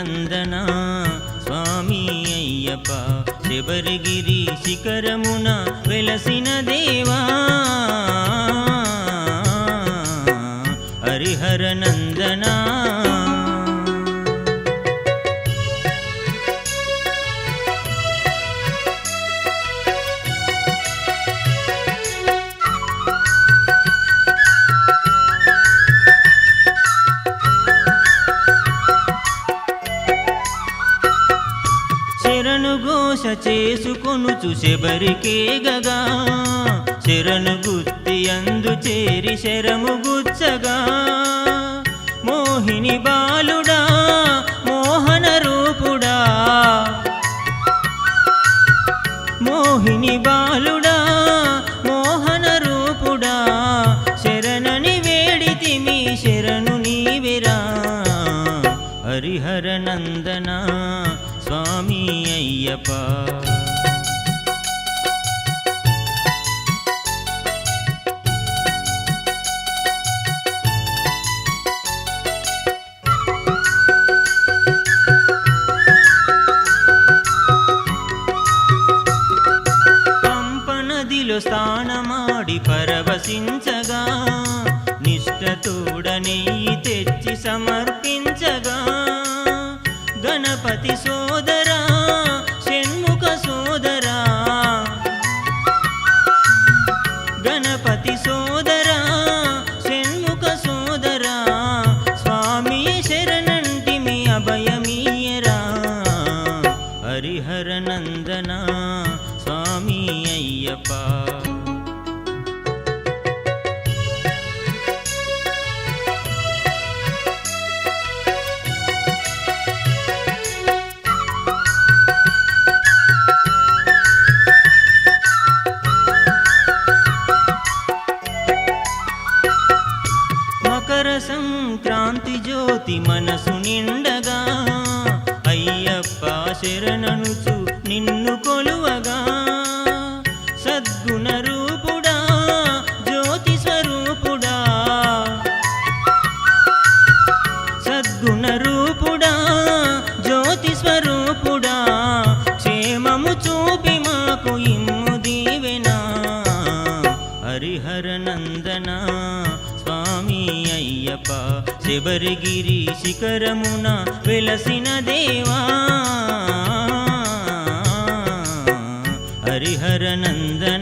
నందన స్వామి అయ్యప్ప శబరిగిరి శిఖరమున వెలసిన దేవా. హరిహర నందనా. శరణు ఘోష చేసుకొనుచు శబరికే గగా శరణు గుత్తి అందు చేరి శరము గుచ్చగా. మోహిని బాలుడా మోహన రూపుడా. మోహిని బాలుడా మోహన రూపుడా. శరణని వేడితిమి శరణు నీవిరా. హరిహర నందనా. స్వామి అయ్యప్ప. పంపనదిలో స్నానమాడి పరవశించగా నిష్ఠతోడనెయ్యి తెచ్చి సమర్పించగా గణపతి సో గణపతి సోదరా షణ్ముఖ సోదరా స్వామి శరణంటి మీ అభయమీయరా. హరిహర నందన స్వామి అయ్యప్ప. మకర సంక్రాంతి జ్యోతి మనసు నిండగా అయ్యప్ప శరణనుచు నిన్ను కొలువగా. సద్గుణ రూపుడా జ్యోతి స్వరూపుడా. సద్గుణ రూపుడా జ్యోతి స్వరూపుడా. క్షేమము చూపి మాకు ఇమ్ము దీవెనా. హరిహర నందనా. స్వామి అయ్యప్ప శబరిగిరి శిఖరమున వెలసిన దేవా. హరిహర నందన